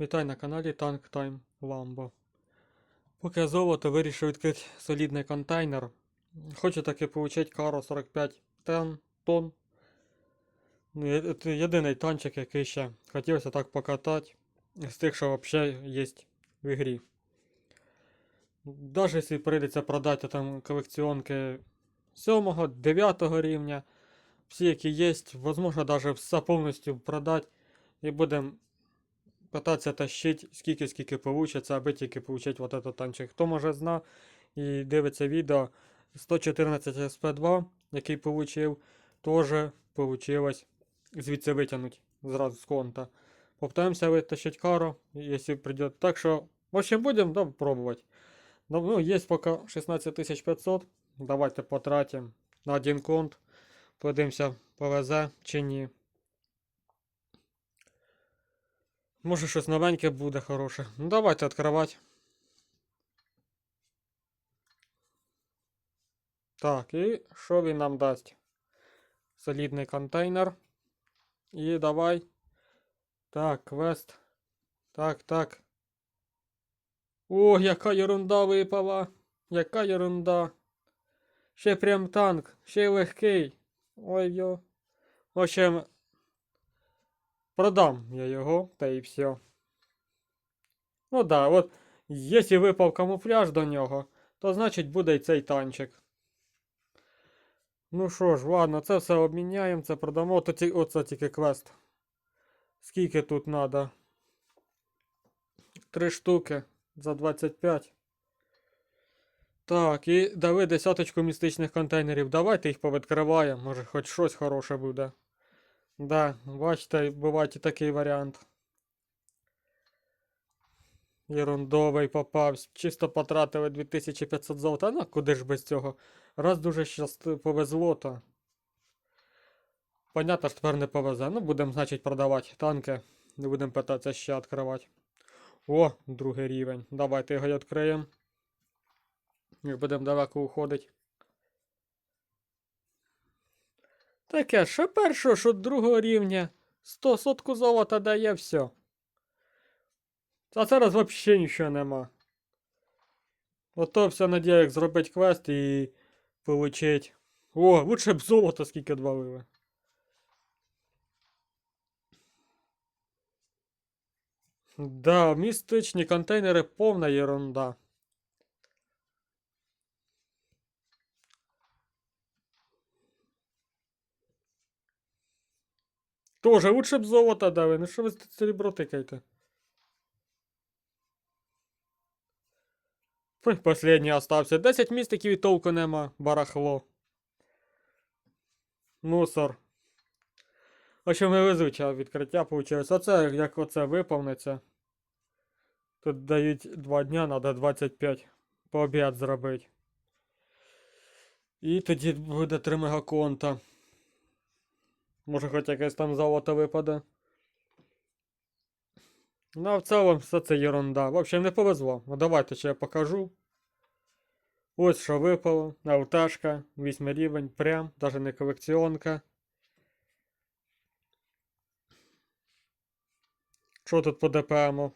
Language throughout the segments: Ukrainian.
Вітай на каналі Tank Time Lambo. Поки золото вирішив відкрити солідний контейнер. Хочу таки получить кару 45 тонн. єдиний танчик, який ще хотілося так покатати. З тих, що взагалі є в ігрі. Даже якщо прийдеться продати там колекціонки 7, 9 рівня, всі, які є, возможно, даже все повністю продати. І будемо питатися тащити скільки, скільки получиться, аби тільки получити вот этот танчик. Хто може зна і дивиться відео 114 SP2, який получив, теж получилось звідси витягнути зразу з конта. Попитаємося витащити кару, якщо прийде. Так що, в общем, будемо да, пробувати. Ну, є поки 16500. Давайте потратимо на один конт. Подивимося, повезе чи ні. Може щось новеньке буде хороше. Ну давайте відкривати. Так, і що він нам дасть? Солідний контейнер. І давай. Так, квест. Так, так. О, яка ерунда випала. Яка ерунда. Ще прям танк, ще легкий. Ой йо. В общем, продам я його, та і все. Ну да, от, якщо випав камуфляж до нього, то значить буде і цей танчик. Ну що ж, ладно, це все обміняємо, це продамо. Ті, оце тільки квест. Скільки тут треба? Три штуки за 25. Так, і дали десяточку містичних контейнерів. Давайте їх повідкриваємо, може хоч щось хороше буде. Да, бачите, буває і такий варіант. Ерундовий попався. Чисто потратили 2500 золота. Ну, куди ж без цього? Раз дуже щас повезло, то. Понятно, що тепер не повезе. Ну, будемо, значить, продавати танки. Не будемо питатися ще відкривати. О, другий рівень. Давайте його відкриємо. Як будемо далеко уходити. Таке, що першого, що другого рівня. 100 сотку золота дає все. А зараз взагалі нічого нема. Ото все надія, як зробити квест і получить. О, лучше б золото скільки двалили. Да, містичні контейнери повна ерунда. Тоже лучше б золото дали. Ну що ви тут серебро тикаєте? Последній остався. 10 містиків і толку нема. Барахло. Мусор. В общем, невезуче відкриття вийшло. Оце, як оце виповниться. Тут дають 2 дня, треба 25 по обід зробити. І тоді буде 3 мегаконта. Може хоч якесь там золото випаде. Ну, а в цілому все це ерунда. В общем, не повезло. Ну давайте ще я покажу. Ось що випало. Ауташка, 8 рівень, прям, даже не колекціонка. Що тут по ДПМу?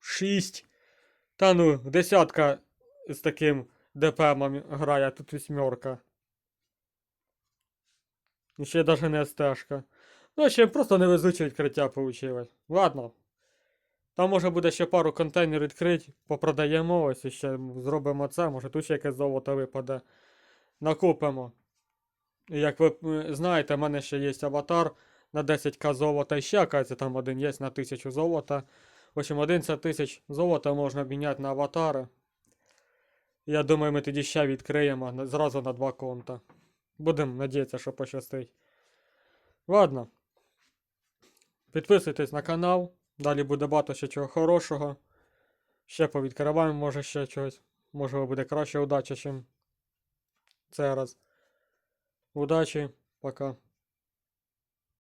6. Та ну, десятка з таким ДПМом грає, тут вісьмерка. Ще даже не СТшка. Ну, ще просто невезуче відкриття вийшло. Ладно. Там може буде ще пару контейнерів відкрити, попродаємо, ось і ще зробимо це, може тут ще якесь золото випаде. Накупимо. І як ви е, знаєте, в мене ще є аватар на 10к золота, і ще, оказується, там один є на 1000 золота. В общем, 11 тисяч золота можна обміняти на аватари. Я думаю, ми тоді ще відкриємо зразу на два конта. Будемо надіятися, що пощастить. Ладно. Підписуйтесь на канал. Далі буде багато ще чого хорошого. Ще повідкриваємо, може ще щось. Може буде краща удача, ніж це. Удачі, пока.